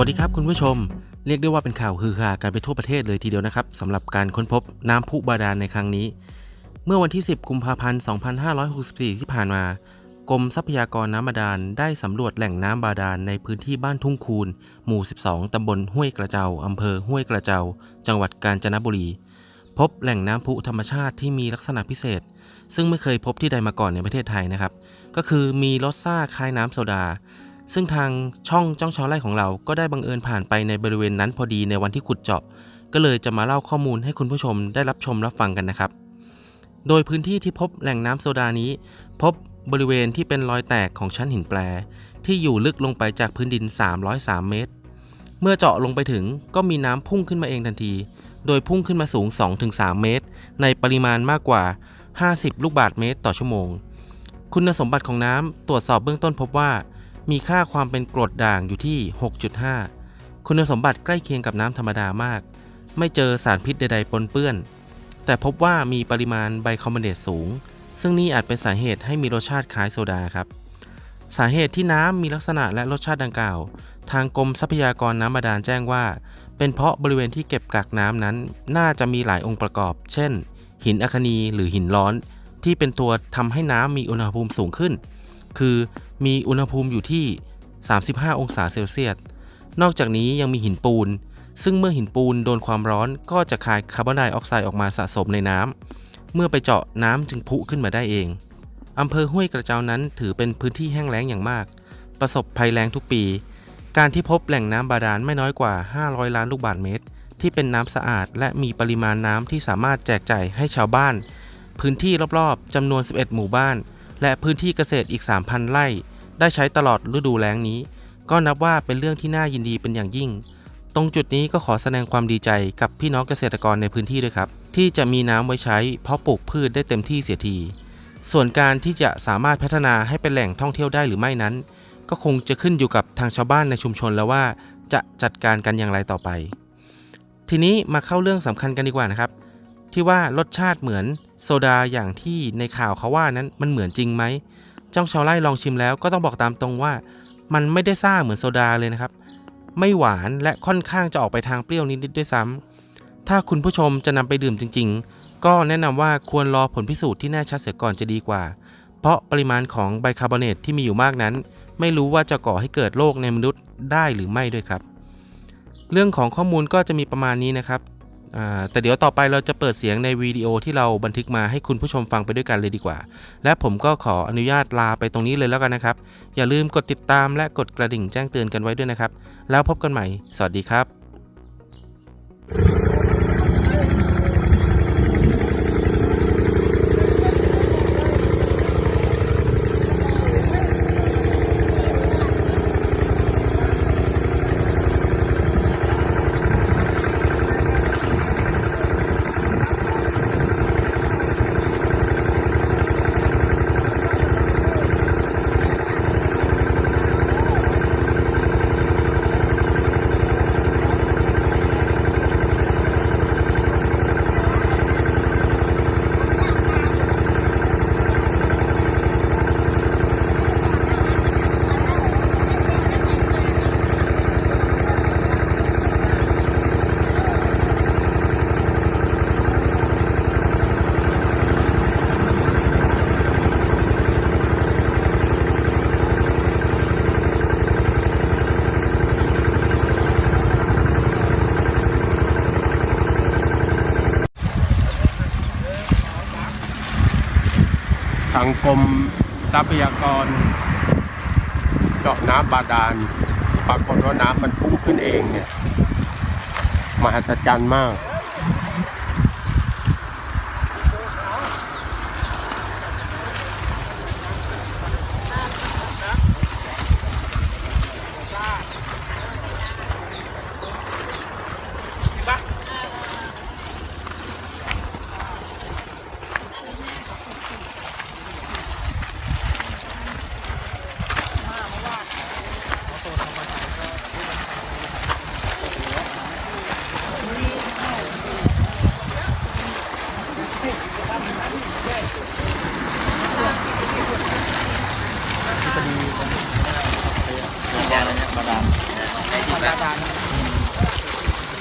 วัสดีครับคุณผู้ชม เรียกได้ว่าเป็นข่าวฮือฮากันไปทั่วประเทศเลยทีเดียวนะครับสำหรับการค้นพบน้ำพุบาดาลในครั้งนี้ เมื่อวันที่ 10 กุมภาพันธ์ 2564 ที่ผ่านมากรมทรัพยากรน้ำบาดาลได้สำรวจแหล่งน้ำบาดาลในพื้นที่บ้านทุ่งคูน หมู่ 12 ตำบลห้วยกระเจ้าอำเภอห้วยกระเจ้าจังหวัดกาญจนบุรี พบแหล่งน้ำพุธรรมชาติที่มีลักษณะพิเศษ ซึ่งไม่เคยพบที่ใดมาก่อนในประเทศไทยนะครับ ก็คือมีรสซ่าคล้ายน้ำโซดา ซึ่งทางช่องจ้องชอไร่ของเรา ก็ได้บังเอิญผ่านไปในบริเวณนั้นพอดีในวันที่ขุดเจาะ ก็เลยจะมาเล่าข้อมูลให้คุณผู้ชมได้รับชมรับฟังกันนะครับ โดยพื้นที่ที่พบแหล่งน้ำโซดานี้ พบบริเวณที่เป็นรอยแตกของชั้นหินแปร ที่อยู่ลึกลงไปจากพื้นดิน 303 เมตร เมื่อเจาะลงไปถึงก็มีน้ำพุ่งขึ้นมาเองทันที โดยพุ่งขึ้นมาสูง 2-3 เมตร ในปริมาณมากกว่า 50 ลูกบาศก์เมตรต่อชั่วโมง คุณสมบัติของน้ำตรวจสอบเบื้องต้นพบว่า มีค่าความเป็นกรดด่างอยู่ที่ 6.5 คุณสมบัติใกล้เคียงกับน้ำธรรมดามาก ไม่เจอสารพิษใดๆปนเปื้อน แต่พบว่ามีปริมาณไบคาร์บอเนตสูง ซึ่งนี่อาจเป็นสาเหตุให้มีรสชาติคล้ายโซดาครับ สาเหตุที่น้ำมีลักษณะและรสชาติดังกล่าว ทางกรมทรัพยากรน้ำบาดาลแจ้งว่า เป็นเพราะบริเวณที่เก็บกักน้ำนั้น น่าจะมีหลายองค์ประกอบ เช่น หินอัคนีหรือหินร้อน ที่เป็นตัวทำให้น้ำมีอุณหภูมิสูงขึ้น คือ มีอุณหภูมิอยู่ที่ 35 องศาเซลเซียส นอกจากนี้ยังมีหินปูน ซึ่งเมื่อหินปูนโดนความร้อนก็จะคายคาร์บอนไดออกไซด์ออกมาสะสมในน้ำ เมื่อไปเจาะน้ำจึงพุขึ้นมาได้เองอำเภอห้วยกระเจ้านั้นถือเป็นพื้นที่แห้งแล้งอย่างมาก ประสบภัยแล้งทุกปี การที่พบแหล่งน้ำบาดาลไม่น้อยกว่า 500 ล้านลูกบาศก์เมตร ที่เป็นน้ำสะอาด และมีปริมาณน้ำที่สามารถแจกจ่ายให้ชาวบ้าน พื้นที่รอบๆจำนวน 11 หมู่บ้าน และพื้นที่เกษตรอีก 3,000 ไร่ ได้ใช้ตลอดฤดูแล้งนี้ ก็นับว่าเป็นเรื่องที่น่ายินดีเป็นอย่างยิ่ง ตรงจุดนี้ก็ขอแสดงความดีใจกับพี่น้องเกษตรกรในพื้นที่ด้วยครับ ที่จะมีน้ำไว้ใช้เพาะปลูกพืชได้เต็มที่เสียที ส่วนการที่จะสามารถพัฒนาให้เป็นแหล่งท่องเที่ยวได้หรือไม่นั้น ก็คงจะขึ้นอยู่กับทางชาวบ้านในชุมชนแล้วว่า จะจัดการกันอย่างไรต่อไป ทีนี้มาเข้าเรื่องสำคัญกันดีกว่านะครับ ที่ว่ารสชาติเหมือน โซดาอย่างที่ในข่าวเขาว่านั้นมันเหมือนจริงไหมจ้องชาวไร่ลองชิมแล้วก็ต้องบอกตามตรงว่า มันไม่ได้ซ่าเหมือนโซดาเลยนะครับ ไม่หวานและค่อนข้างจะออกไปทางเปรี้ยวนิดๆด้วยซ้ำถ้าคุณผู้ชมจะนำไปดื่มจริง ๆ ก็แนะนำว่าควรรอผลพิสูจน์ที่แน่ชัดเสียก่อนจะดีกว่า เพราะปริมาณของไบคาร์บอเนตที่มีอยู่มากนั้น ไม่รู้ว่าจะก่อให้เกิดโรคในมนุษย์ได้หรือไม่ด้วยครับ เรื่องของข้อมูลก็จะมีประมาณนี้นะครับ แต่เดี๋ยวต่อไปเราจะเปิดเสียงในวิดีโอที่เราบันทึกมาให้คุณผู้ชมฟังไปด้วยกันเลยดีกว่า และผมก็ขออนุญาตลาไปตรงนี้เลยแล้วกันนะครับ อย่าลืมกดติดตามและกดกระดิ่งแจ้งเตือนกันไว้ด้วยนะครับ แล้วพบกันใหม่ สวัสดีครับางกรมทรัพยากร เจาะน้ำบาดาลปรากฏว่าน้ำมันพุ่งขึ้นเองเนี่ยมหัศจรรย์มาก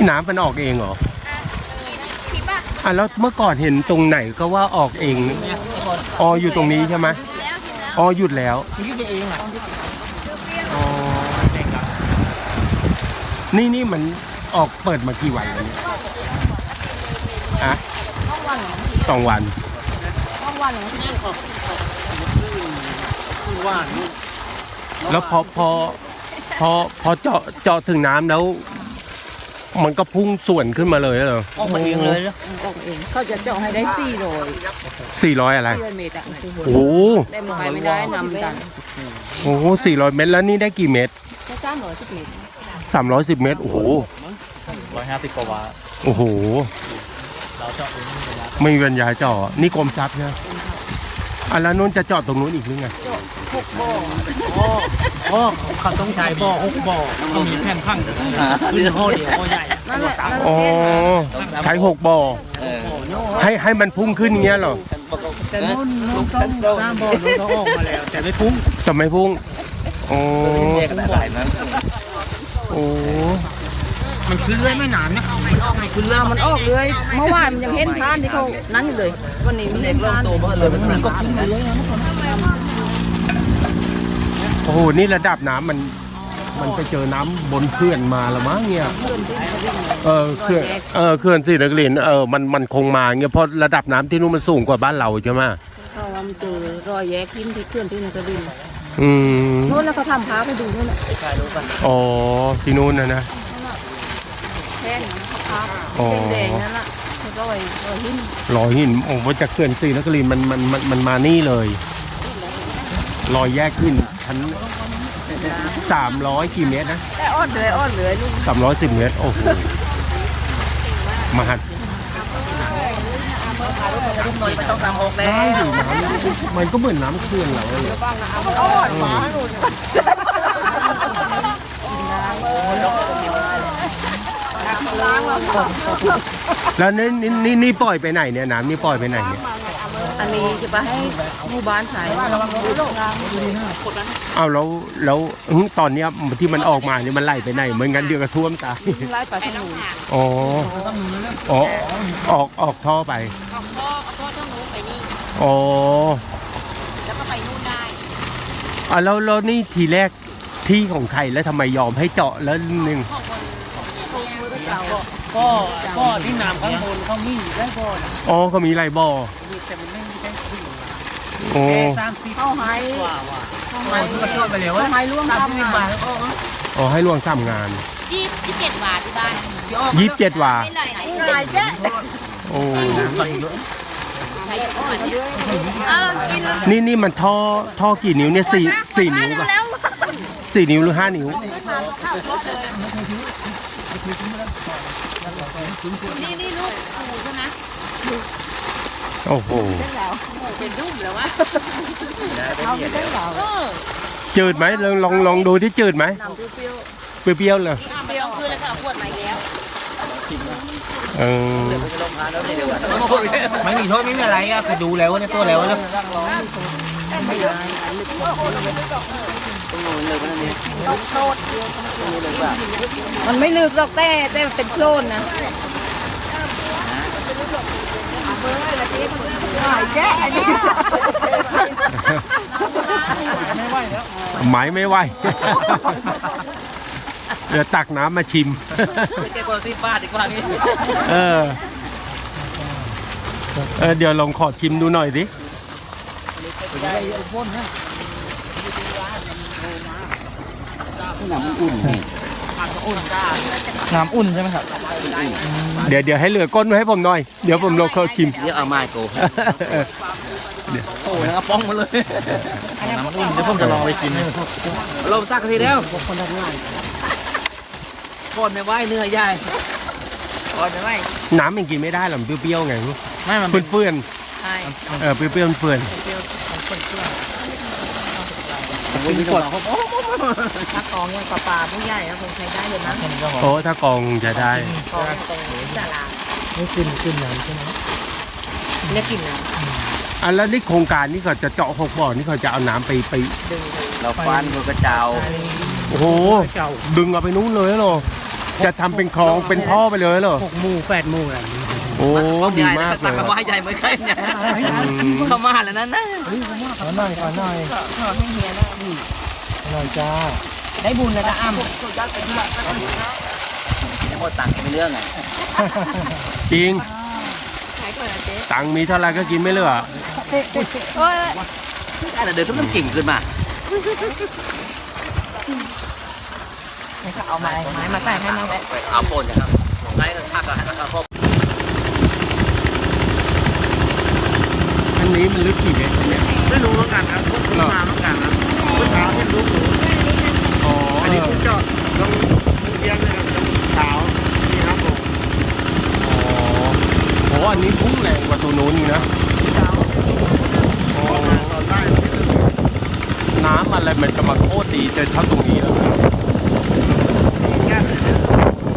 นี่น้ำมันออกเองเหรอชิปอะอะแล้วเมื่อก่อนเห็นตรงไหนก็ว่าออกเองอ๋ออยู่ตรงนี้ใช่ไหมแล้วชิมแล้วอ๋อหยุดแล้วนี่ไปเองอะอ๋อนี่นี่มันออกเปิดมากี่วันแล้วเนี่ยอะสองวันว่านแล้วพอพอพอพอเจาะเจาะถึงน้ำแล้ว มันก็พุ่งส่วนขึ้นมาเลยเหรอออกมาเองเลยนะออกเองเขาจะเจาะให้ได้สี่โลยสี่ร้อยอะไร สี่ร้อยเมตรอะโอ้โหแต่มันไปไม่ได้นำดันโอ้โหสี่ร้อยเมตรแล้วนี่ได้กี่เมตรแค่สามร้อยสิบเมตรสามร้อยสิบเมตร โอ้โหร้อยห้าสิบกว่าบาทโอ้โห เราเจาะเองนี่เป็นร้านไม่มีปัญญาเจาะนี่กรมทรัพย์ใช่ไหมอะแล้วนู้นจะเจาะตรงนู้นอีกหรือไง อ๋ออ๋อเขาต้องใช้บ่อหกบ่อต้องมีแผ่นข้างขึ้นห่อเดียวห่อใหญ่นั่นแหละนั่นแหละอ๋อใช้หกบ่อให้ให้มันพุ่งขึ้นอย่างเงี้ยเหรอแต่นู้นนู้นต้องสร้างบ่อนู้นต้องออกมาแล้ว แต่ไม่พุ่งจะไม่พุ่งโอ้โอ้มันขึ้นเรื่อยไม่นานนะไม่ขึ้นเรื่อยมันออกเลยเมื่อวานมันยังเห็นทานที่เขานั้นอยู่เลยวันนี้ไม่เห็นทานเลยมันก็ขึ้นเรื่อยโอ้โห นี่ระดับน้ำมัน มันไปเจอน้ำบนเขื่อนมาแล้วมั้งเนี่ย เออเขื่อนเออเขื่อนศรีนครินทร์เออมันมันคงมาเงี้ยเพราะระดับน้ำที่นู่นมันสูงกว่าบ้านเราใช่ไหมเขาว่ามันเจอรอยแยกทิ้นที่เคลื่อนที่นกระดินอืมโน่นแล้วเขาทำพาไปดูนู่นน่ะอ๋อที่นู่นนะนะ แท่นเขาพาอ๋อ แดงๆนั่นน่ะเขารอยรอยหินรอยหินโอ้โหจากเขื่อนศรีนครินทร์มันมันมันมันมานี่เลย รอยแยกขึ้น ชั้นสามร้อยกี่เมตรนะแต่อ้อนเลยอ้อนเลยลูกสามร้อยสิบเมตร โอ้โหมหัศหน่อยไม่ต้องทำหกแล้วใช่ดิน้ำมันก็เหมือนน้ำเขื่อนเราเลยอ้อนหมาหนุนแล้วนี่นี่นี่นี่ปล่อยไปไหนเนี่ยน้ำนี่ปล่อยไปไหนเนี่ย อันนี้จะไปให้หมู่บ้านใช้เอาแล้วแล้วอื้อตอนเนี้ยที่มันออกมาเนี่ยมันไหลไปไหนเหมือนกันเดียวกับท่วมตายไล่ไปทางนู้นอ๋ออ๋อออกออกท่อไปออกท่อเอาท่อช่องนู้นไปนี่ อ๋อแล้วก็ไปนู่นได้ อะแล้วแล้วนี่ทีแรกที่ของใครแล้วทำไมยอมให้เจาะแล้วหนึ่ง ก็ก็ที่น้ำข้างบนเขามีได้บ่อนะอ๋อก็มีไรบ่อแต่มันไม่ได้ขึ้นโอ้ แค่สามสิบเข้าให้กว่าว่ะเข้าไม่ให้ก็ชอบไปแล้วเข้าว่าให้ร่วมสามทำสิบบาทงานแล้วก็อ๋อให้ล่วงซ้ำงานยี่สิบเจ็ดบาทที่บ้านยี่สิบเจ็ดว่า ไม่ไหลไหนหลายแจ๊ะโอ้เออกินนี่นี่มันท่อท่อกี่นิ้วเนี่ยสี่สี่นิ้วป่ะแล้วสี่นิ้วหรือห้านิ้ว นี่นี่ลูกปูใช่ไหมโอ้โหเป็นดุ้มแล้ววะเอาไม่ได้เหรอเออจืดไหมลองลองลองดูที่จืดไหมน้ำเปรี้ยวเปรี้ยวๆเลยนี่เอาไปลองคืนแล้วก็เอาขวดใหม่แล้วเออไม่มีโทษไม่มีอะไรอะไปดูแล้วเนี่ยตัวแล้วนะๆมันไม่ลึกหรอกแต่แต่มันเป็นโคลนนะ หลายแจ๊ะอันนี้ไม้ไม่ไหวเดี๋ยวตักน้ำมาชิมแกกว่าสิบบาดีกว่านี่เออเออเดี๋ยวลองขอชิมดูหน่อยดิน้ำอุ่น ใช่ไหมครับ เดี๋ยวเดี๋ยวให้เหลือก้นไว้ให้ผมหน่อย เดี๋ยวผมลองเข้าชิมเดี๋ยวเอาไม้โกเออโอ้ยนะครับป้องมาเลยน้ำอุ่นเดี๋ยวผมจะลองไปกินเราสักทีแล้วคนทำงานคนไม่ไหวเนื้อใหญ่คนไม่ไหวน้ำมันกินไม่ได้หรอกมันเปรี้ยวๆไงไม่มันเปื้อนเปื้อนใช่ๆเออเปรี้ยวๆเปื้อน เป็นขวดถ้ากองยังปลาปลาผู้ใหญ่นะคงใช้ได้อยู่นะๆโอ้ถ้ากองจะได้กองตรงนี้ดาราไม่กินกินน้ำใช่ไหมเนี่ยกลิ่นน้อะแล้วนี่โครงการนี่เขาจะเจาะหกบ่อนี่เขาจะเอาน้ำไปไปำดึงเราฟันมันกระเจ้าโอ้โหดึงเอาไปนู้นเลยเหรอจะทำเป็นคลองเป็นท่อไปเลยเหรอหกหมู่แปดหมู่อะไรอย่างนี้ โอ้ดีมากตัเลกยกระบอกใหญ่เหมือนกันเนี่ยเข้ามาแล้วนั่นนะขอหน่อยขอหน่อยขอหน่อยจ้าได้บุญแล้วนะอ้ำยังหมดตังค์ยังไม่เรื่องไงจริง ตังค์มีเท่าไหรก็กินไม่เหลือแต่เดี๋ยวทุกน้ำกิ่งขึ้นมาเอาไม้ไม้มาใส่ให้มันเอาโฟนนะครับไงก็ทักกันนะครับ อันนี้มันลึกกี่เมตรเนี่ยไม่รู้เหมือนกันครับผมมาเหมือนกันนะเมื่อเช้าที่รู้อยู่อ๋ออันนี้ผมจอดตรงเที่ยงเลยครับตรงเช้านี่ครับผมอ๋อโหอันนี้พุ่งแรงกว่าตัวนู้นอีกนะอ๋อตอนได้น้ำอะไรมันจะมาโคตรดีเจอเท่าตรงนี้แล้ว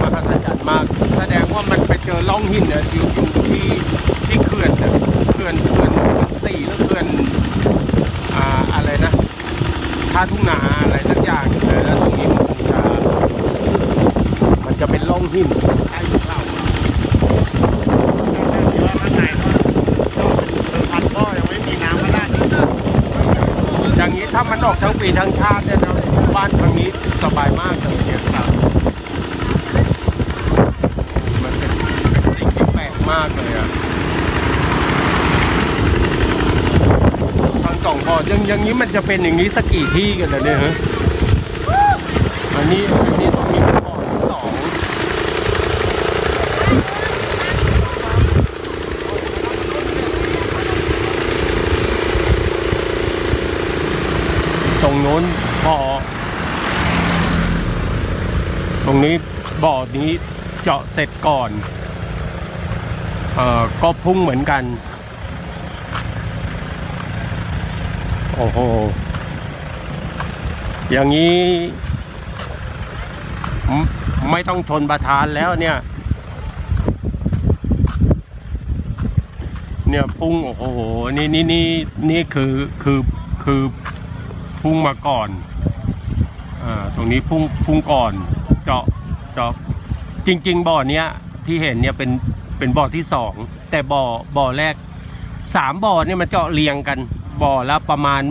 มหัศจรรย์มาก แสดงว่ามันไปเจอร่องหินเนี่ยอยู่อยู่ที่ที่เขื่อนเนี่ยเขื่อนเขื่อนสี่หรือเขื่อนอ่าอะไรนะท่าทุ่งนาอะไรสักอย่างเนี่ยแล้วตรงนี้มันจะมันจะเป็นร่องหินใช้อยู่เท่าที่ว่าข้างในก็คือพันก็ยังไม่มีน้ำก็ได้นี่นะอย่างนี้ถ้ามันออกทั้งปีทั้งชาติเนี่ยนะบ้านทางนี้สบายมากเลยเนี่ยครับมันเป็นสิ่งที่แปลกมากเลยอะ ทางสองพอยังอย่างนี้มันจะเป็นอย่างนี้สักกี่ที่กันเลยเนี่ยฮะอันนี้อันนี้ต้องมีบ่อที่สองตรงโน้นบ่อ ตรงนี้บ่อนี้เจาะเสร็จก่อน เอ่อก็พุ่งเหมือนกัน โอ้โห อย่างนี้ ไม่ต้องชนประทานแล้วเนี่ย เนี่ยพุ่งโอ้โห นี่นี่นี่นี่คือคือคือพุ่งมาก่อน อ่า ตรงนี้พุ่งพุ่งก่อน เจาะเจาะจริง ๆ บ่อเนี้ยที่เห็นเนี่ยเป็นเป็นบ่อที่สองแต่บ่อบ่อแรกสามบ่อเนี่ยมันเจาะเรียงกัน บ่อละประมาณ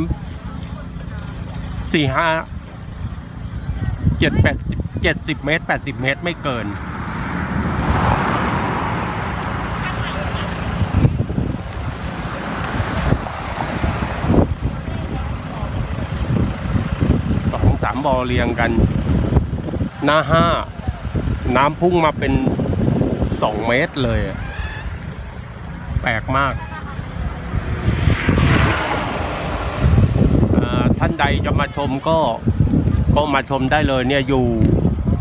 สี่ห้าเจ็ดแปดสิบเจ็ดสิบเมตรแปดสิบเมตรไม่เกิน สองสามบ่อเรียงกัน หน้าห้า น้ำพุ่งมาเป็นสองเมตรเลย แปลกมากอ่าท่าน ใดจะมาชมก็ก็มาชมได้เลยเนี่ยอยู่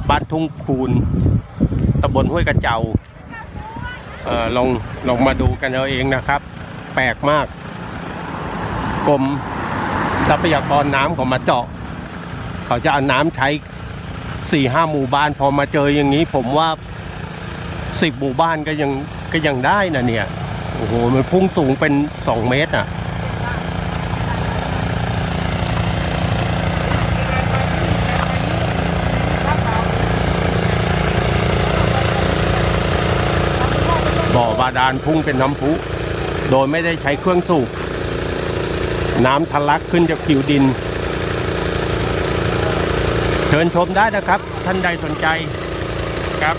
บ้านทุ่งคูนตำบลห้วยกระเจ้าเออลองลองมาดูกันเอาเองนะครับ แปลกมากกรมทรัพยากรน้ำของมาเจาะ เขาจะเอาน้ำใช้สี่ห้าหมู่บ้านพอมาเจออย่างนี้ ผมว่าสิบหมู่บ้านก็ยังก็ยังได้นะเนี่ยโอ้โหมันพุ่งสูงเป็นสองเมตรอะ บ่อบา ดาลพุ่งเป็นน้ำพุโดยไม่ได้ใช้เครื่องสูบ น้ำทะลักขึ้นจากผิวดิน เชิญชมได้นะครับ ท่านใดสนใจครับ